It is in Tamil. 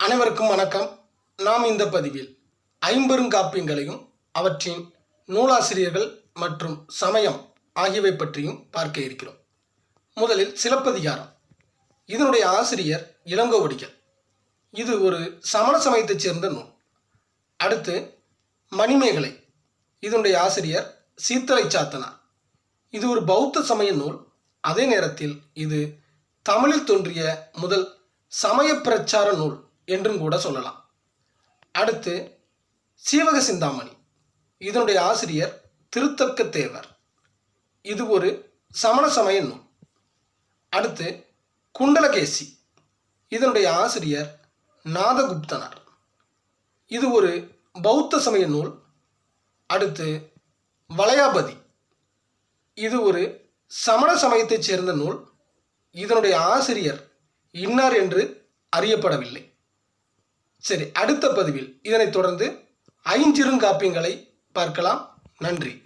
அனைவருக்கும் வணக்கம். நாம் இந்த பதிவில் ஐம்பெருங்காப்பியங்களையும் அவற்றின் நூலாசிரியர்கள் மற்றும் சமயம் ஆகியவை பற்றியும் பார்க்க இருக்கிறோம். முதலில் சிலப்பதிகாரம். இதனுடைய ஆசிரியர் இளங்கோவடிகள். இது ஒரு சமண சமயத்தைச் சேர்ந்த நூல். அடுத்து மணிமேகலை. இதனுடைய ஆசிரியர் சீத்தலை சாத்தனார். இது ஒரு பௌத்த சமய நூல். அதே நேரத்தில் இது தமிழில் தோன்றிய முதல் சமய பிரச்சார நூல். என்றும் கூட சொல்லலாம். அடுத்து சீவக சிந்தாமணி. இதனுடைய ஆசிரியர் திருத்தக்க தேவர் இது ஒரு சமண சமய நூல் அடுத்து குண்டலகேசி. இதனுடைய ஆசிரியர் நாதகுப்தனார். இது ஒரு பௌத்த சமய நூல். அடுத்து வளையாபதி. இது ஒரு சமண சமயத்தைச் சேர்ந்த நூல். இதனுடைய ஆசிரியர் இன்னார் என்று அறியப்படவில்லை. சரி அடுத்த பதிவில் இதனைத் தொடர்ந்து ஐஞ்சிறுங்காப்பியங்களை பார்க்கலாம். நன்றி.